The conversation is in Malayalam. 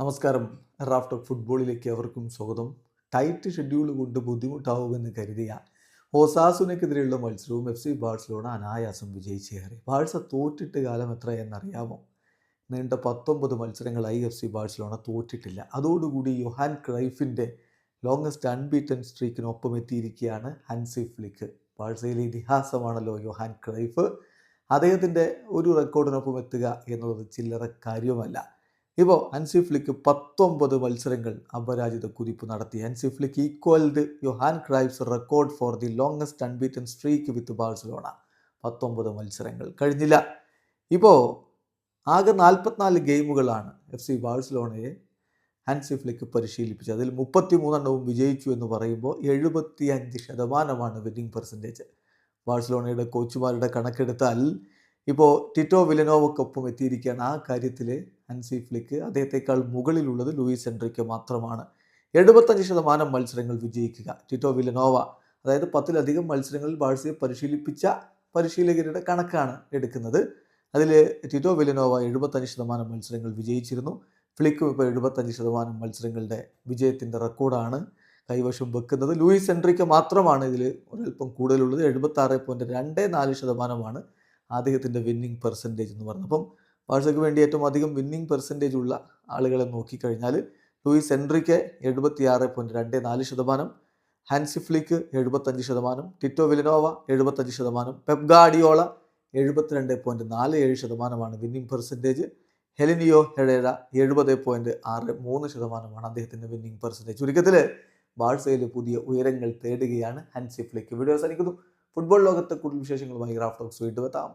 നമസ്കാരം. റാഫ്റ്റ് ടോക്ക് ഫുട്ബോളിലേക്ക് അവർക്കും സ്വാഗതം. ടൈറ്റ് ഷെഡ്യൂൾ കൊണ്ട് ബുദ്ധിമുട്ടാവുമെന്ന് കരുതിയ ഓസാസുനക്കെതിരെയുള്ള മത്സരവും എഫ് സി ബാഴ്സലോണ അനായാസം വിജയിച്ചേറി ബാഴ്സ തോറ്റിട്ട് കാലം എത്ര എന്നറിയാമോ നീണ്ട പത്തൊമ്പത് മത്സരങ്ങളായി എഫ് സി ബാഴ്സലോണ തോറ്റിട്ടില്ല. അതോടുകൂടി യുഹാൻ ക്രൈഫിന്റെ ലോങ്ങസ്റ്റ് അൺബീറ്റൻ സ്ട്രീക്കിനൊപ്പം എത്തിയിരിക്കുകയാണ് ഹൻസി ഫ്ലിക്ക്. ബാഴ്സയിലെ ഇതിഹാസമാണല്ലോ യുഹാൻ ക്രൈഫ്. അദ്ദേഹത്തിന്റെ ഒരു റെക്കോർഡിനൊപ്പം എത്തുക എന്നുള്ളത് ചില്ലറ കാര്യമല്ല. ഇപ്പോൾ ഹൻസി ഫ്ലിക്ക് പത്തൊമ്പത് മത്സരങ്ങൾ അപരാജിത കുതിപ്പ് നടത്തി. Hansi Flick equalled Johan Cruyff's record for the longest unbeaten streak with Barcelona. പത്തൊമ്പത് മത്സരങ്ങൾ കഴിഞ്ഞില്ല. ഇപ്പോൾ ആകെ നാൽപ്പത്തിനാല് ഗെയിമുകളാണ് എഫ് സി ബാഴ്സലോണയെ ഹാൻസി ഫ്ലിക്ക് പരിശീലിപ്പിച്ചത്. അതിൽ മുപ്പത്തി മൂന്നെണ്ണവും വിജയിച്ചു എന്ന് പറയുമ്പോൾ എഴുപത്തി അഞ്ച് ശതമാനമാണ് വിന്നിംഗ് പെർസെന്റേജ് ബാഴ്സലോണയുടെ കോച്ചുമാരുടെ കണക്കെടുത്താൽ ഇപ്പോൾ ടിറ്റോ വിലനോവക്കൊപ്പം എത്തിയിരിക്കുകയാണ് ആ കാര്യത്തിൽ ഹൻസി ഫ്ലിക്ക്. അദ്ദേഹത്തെക്കാൾ മുകളിലുള്ളത് ലൂയിസ് എൻട്രിക്ക് മാത്രമാണ്. എഴുപത്തഞ്ച് ശതമാനം മത്സരങ്ങൾ വിജയിക്കുക. ടിറ്റോ വിലനോവ അതായത് പത്തിലധികം മത്സരങ്ങളിൽ ബാഴ്സയെ പരിശീലിപ്പിച്ച പരിശീലകരുടെ കണക്കാണ് എടുക്കുന്നത്. അതിൽ ടിറ്റോ വിലനോവ എഴുപത്തഞ്ച് ശതമാനം മത്സരങ്ങൾ വിജയിച്ചിരുന്നു. ഫ്ലിക്കും ഇപ്പോൾ എഴുപത്തഞ്ച് ശതമാനം മത്സരങ്ങളുടെ വിജയത്തിന്റെ റെക്കോർഡാണ് കൈവശം വെക്കുന്നത്. ലൂയിസ് എൻട്രിക്ക് മാത്രമാണ് ഇതിൽ ഒരല്പം കൂടുതലുള്ളത്. എഴുപത്താറ് പോയിന്റ് രണ്ട് നാല് ശതമാനമാണ് അദ്ദേഹത്തിന്റെ വിന്നിംഗ് പെർസെന്റേജ് എന്ന് പറഞ്ഞു. അപ്പം ബാഴ്സയ്ക്ക് വേണ്ടി ഏറ്റവും അധികം വിന്നിംഗ് പെർസെന്റേജ് ഉള്ള ആളുകളെ നോക്കിക്കഴിഞ്ഞാൽ ലൂയിസ് എൻട്രിക്ക് എഴുപത്തി ആറ് പോയിന്റ് രണ്ട് നാല് ശതമാനം ഹാൻസി ഫ്ലിക്ക് എഴുപത്തഞ്ച് ശതമാനം ടിറ്റോ വിലനോവ എഴുപത്തഞ്ച് ശതമാനം പെപ് ഗാഡിയോള എഴുപത്തിരണ്ട് പോയിന്റ് നാല് ഏഴ് ശതമാനമാണ് വിന്നിംഗ് പെർസെന്റേജ് ഹെലിനിയോ ഹെഡേര എഴുപത് പോയിന്റ് ആറ് മൂന്ന് ശതമാനമാണ് അദ്ദേഹത്തിന്റെ വിന്നിംഗ് പെർസെന്റേജ് ചുരുക്കത്തിൽ ബാഴ്സയിൽ പുതിയ ഉയരങ്ങൾ തേടുകയാണ് ഹാൻസിഫ്ലിക്ക് വീഡിയോ അവസാനിക്കുന്നു. ഫുട്ബോൾ ലോകത്തെ കൂടുതൽ വിശേഷങ്ങളുമായി ടോക്സ് വീണ്ടും എത്താം.